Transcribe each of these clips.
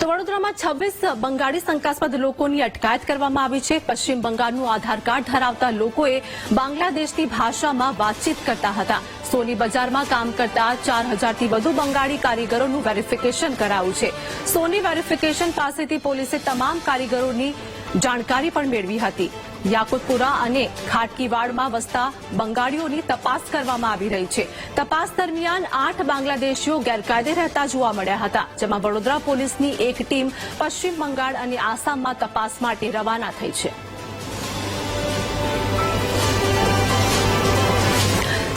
તો વડોદરામાં છવ્વીસ બંગાળી શંકાસ્પદ લોકોની અટકાયત કરવામાં આવી છે. પશ્ચિમ બંગાળનું આધાર કાર્ડ ધરાવતા લોકોએ બાંગ્લાદેશની ભાષામાં વાતચીત કરતા હતા. સોની બજારમાં કામ કરતા ચાર હજારથી વધુ બંગાળી કારીગરોનું વેરિફિકેશન કરાયું છે. સોની વેરિફિકેશન પાસેથી પોલીસે તમામ કારીગરોની જાણકારી પણ મેળવી હતી. યાકુતપુરા અને ખાટકીવાડમાં વસતા બંગાળીઓની તપાસ કરવામાં આવી રહી છે. તપાસ દરમિયાન આઠ બાંગ્લાદેશીઓ ગેરકાયદે રહેતા જોવા મળ્યા હતા, જેમાં વડોદરા પોલીસની એક ટીમ પશ્ચિમ બંગાળ અને આસામમાં તપાસ માટે રવાના થઈ છે.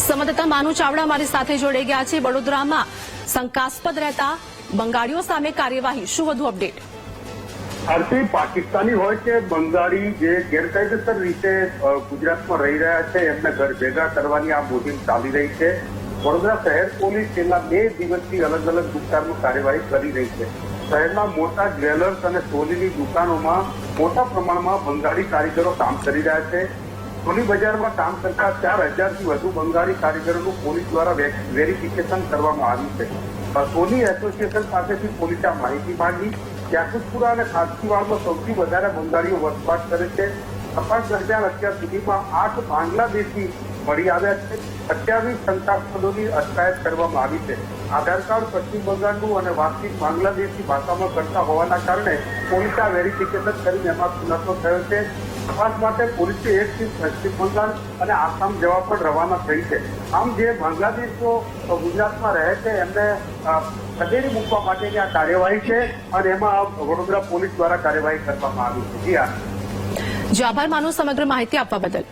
સંવાદદાતા માનુ ચાવડા મારી સાથે જોડાઈ ગયા છે. વડોદરામાં શંકાસ્પદ રહેતા બંગાળીઓ સામે કાર્યવાહી, શું વધુ અપડેટ? આરતી પાકિસ્તાની હોય કે બંગાળી જે ગેરકાયદેસર રીતે ગુજરાતમાં રહી રહ્યા છે, એમને ઘર ભેગા કરવાની આ મોહિમ ચાલી રહી છે. વડોદરા શહેર પોલીસ છેલ્લા બે દિવસથી અલગ અલગ વિસ્તારમાં કાર્યવાહી કરી રહી છે. શહેરના મોટા જ્વેલર્સ અને સોનીની દુકાનોમાં મોટા પ્રમાણમાં બંગાળી કારીગરો કામ કરી રહ્યા છે. સોની બજારમાં કામ કરતા ચાર હજારથી વધુ બંગાળી કારીગરોનું પોલીસ દ્વારા વેરિફિકેશન કરવામાં આવ્યું છે. સોની એસોસિએશન પાસેથી પોલીસે આ માહિતી માંગી. યાકુતપુરા અને ખાસકીવાડમાં સૌથી વધારે બંગાળીઓ વસવાટ કરે છે. તપાસ દરમિયાન અત્યાર સુધીમાં આઠ બાંગ્લાદેશી મળી આવ્યા છે. અઠ્યાવીસ શંકાસ્પદોની અટકાયત કરવામાં આવી છે. આધાર કાર્ડ, પશ્ચિમ બંગાળનું અને વાતચીત બાંગ્લાદેશી ભાષામાં કરતા હોવાના કારણે પોલીસા વેરિફિકેશન કરીને એમાં ખુલાસો થયો છે. તપાસ માટે પોલીસે એક ટીમ પશ્ચિમ બંગાળ અને આસામ જવા પણ રવાના થઈ છે. આમ જે બાંગ્લાદેશો ગુજરાતમાં રહે છે, એમને ખદેરી મૂકવા માટેની આ કાર્યવાહી છે અને એમાં વડોદરા પોલીસ દ્વારા કાર્યવાહી કરવામાં આવી છે. જી આભાર માનું સમગ્ર માહિતી આપવા બદલ.